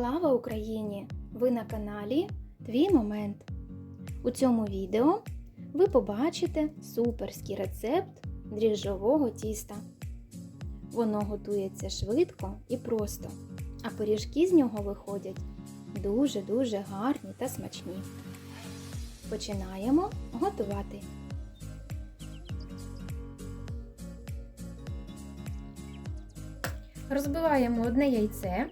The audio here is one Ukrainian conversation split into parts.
Слава Україні! Ви на каналі Твій Момент. У цьому відео ви побачите суперський рецепт дріжджового тіста. Воно готується швидко і просто, а пиріжки з нього виходять дуже-дуже гарні та смачні. Починаємо готувати. Розбиваємо одне яйце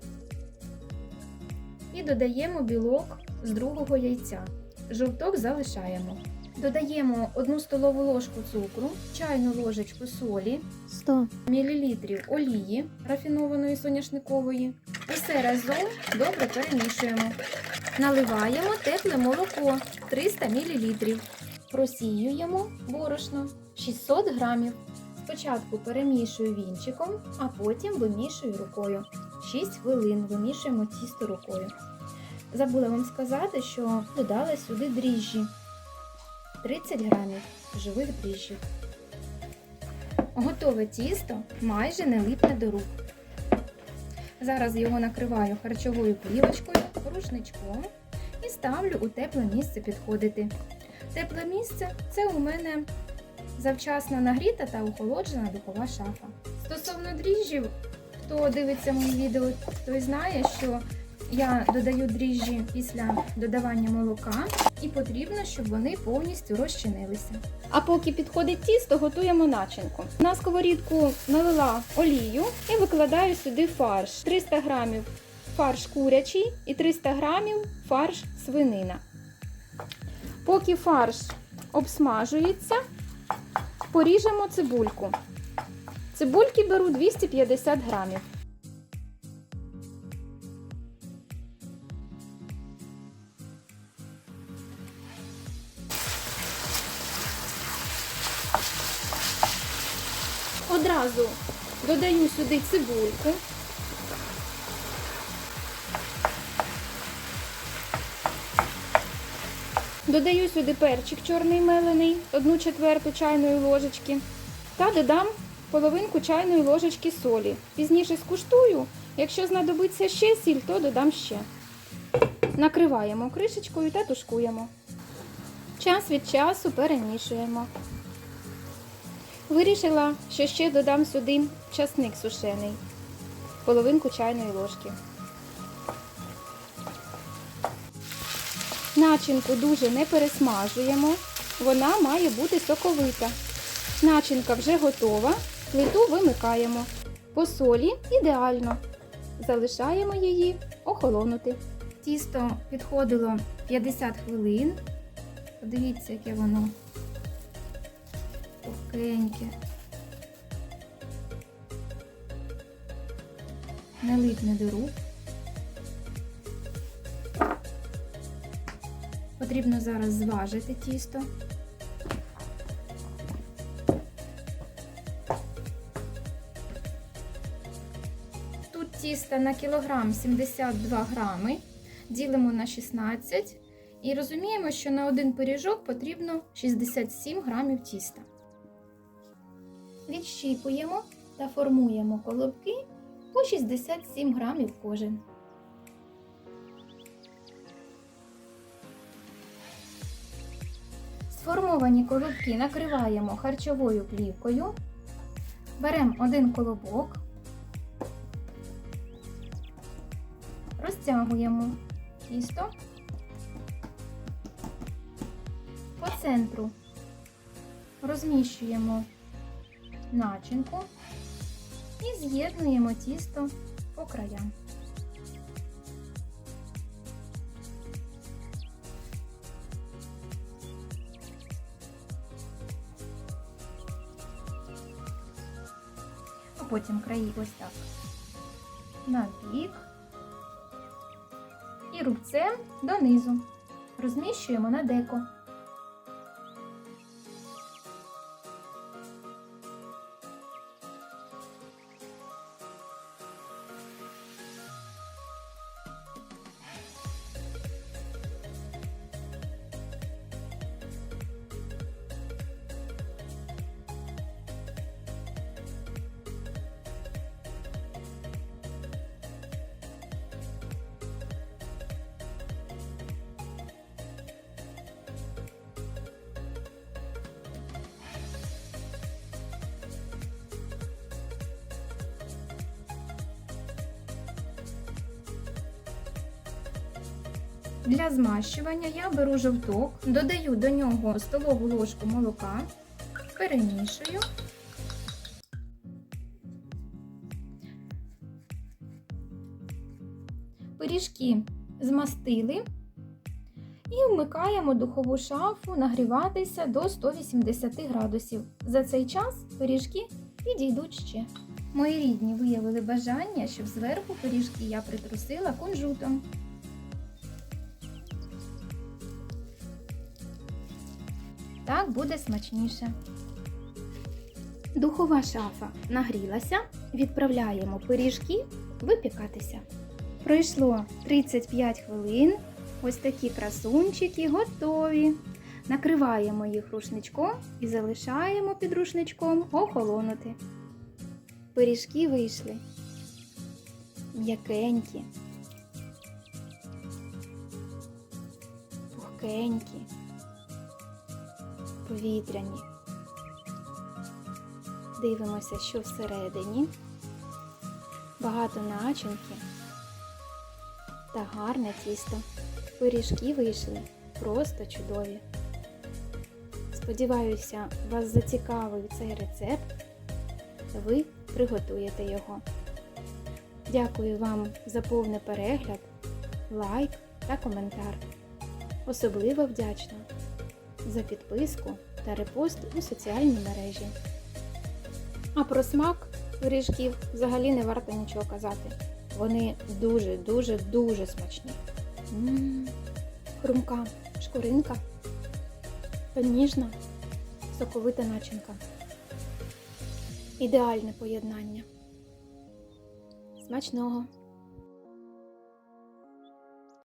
і додаємо білок з другого яйця. Жовток залишаємо. Додаємо 1 столову ложку цукру, чайну ложечку солі, 100, мл олії рафінованої соняшникової. Усе разом добре перемішуємо. Наливаємо тепле молоко 300 мл. Просіюємо борошно 600 грамів. Спочатку перемішую вінчиком, а потім вимішую рукою. 6 хвилин вимішуємо тісто рукою. Забула вам сказати, що додала сюди дріжджі 30 грамів живих дріжджів. Готове тісто майже не липне до рук. Зараз його накриваю харчовою плівочкою, рушничком і ставлю у тепле місце підходити. Тепле місце це у мене завчасно нагріта та охолоджена духова шафа. Стосовно дріжджів, хто дивиться мої відео, той знає, що я додаю дріжджі після додавання молока і потрібно, щоб вони повністю розчинилися. А поки підходить тісто, готуємо начинку. На сковорідку налила олію і викладаю сюди фарш. 300 грамів фарш курячий і 300 грамів фарш свинина. Поки фарш обсмажується, поріжемо цибульку. Цибульки беру 250 грамів. Одразу додаю сюди цибульку. Додаю сюди перчик чорний мелений, 1 четверту чайної ложечки. Та додам половинку чайної ложечки солі. Пізніше скуштую. Якщо знадобиться ще сіль, то додам ще. Накриваємо кришечкою та тушкуємо. Час від часу перемішуємо. Вирішила, що ще додам сюди часник сушений, половинку чайної ложки. Начинку дуже не пересмажуємо, вона має бути соковита. Начинка вже готова, плиту вимикаємо. По солі ідеально. Залишаємо її охолонути. Тісто підходило 50 хвилин. Подивіться, яке воно пухкеньке. Не липне до рук. Потрібно зараз зважити тісто. Тут тісто на кілограм 72 грами. Ділимо на 16 і розуміємо, що на один пиріжок потрібно 67 грамів тіста. Відщіпуємо та формуємо колобки по 67 грамів кожен. Сформовані колобки накриваємо харчовою плівкою, беремо один колобок, розтягуємо тісто по центру, розміщуємо начинку і з'єднуємо тісто по краям. А потім краї ось так. На бік рубцем донизу розміщуємо на деко. Для змащування я беру жовток, додаю до нього столову ложку молока, перемішую. Пиріжки змастили і вмикаємо духову шафу нагріватися до 180 градусів. За цей час пиріжки підійдуть ще. Мої рідні виявили бажання, щоб зверху пиріжки я притрусила кунжутом. Так буде смачніше. Духова шафа нагрілася, відправляємо пиріжки випікатися. Пройшло 35 хвилин. Ось такі красунчики готові. Накриваємо їх рушничком і залишаємо під рушничком охолонути. Пиріжки вийшли м'якенькі, пухкенькі, повітряні. Дивимося, що всередині. Багато начинки та гарне тісто. Пиріжки вийшли просто чудові. Сподіваюся, вас зацікавив цей рецепт. Ви приготуєте його. Дякую вам за повний перегляд, лайк та коментар. Особливо вдячна за підписку та репост у соціальній мережі. А про смак пиріжків взагалі не варто нічого казати. Вони дуже-дуже дуже смачні. М, Хрумка, шкуринка та ніжна, соковита начинка. Ідеальне поєднання. Смачного!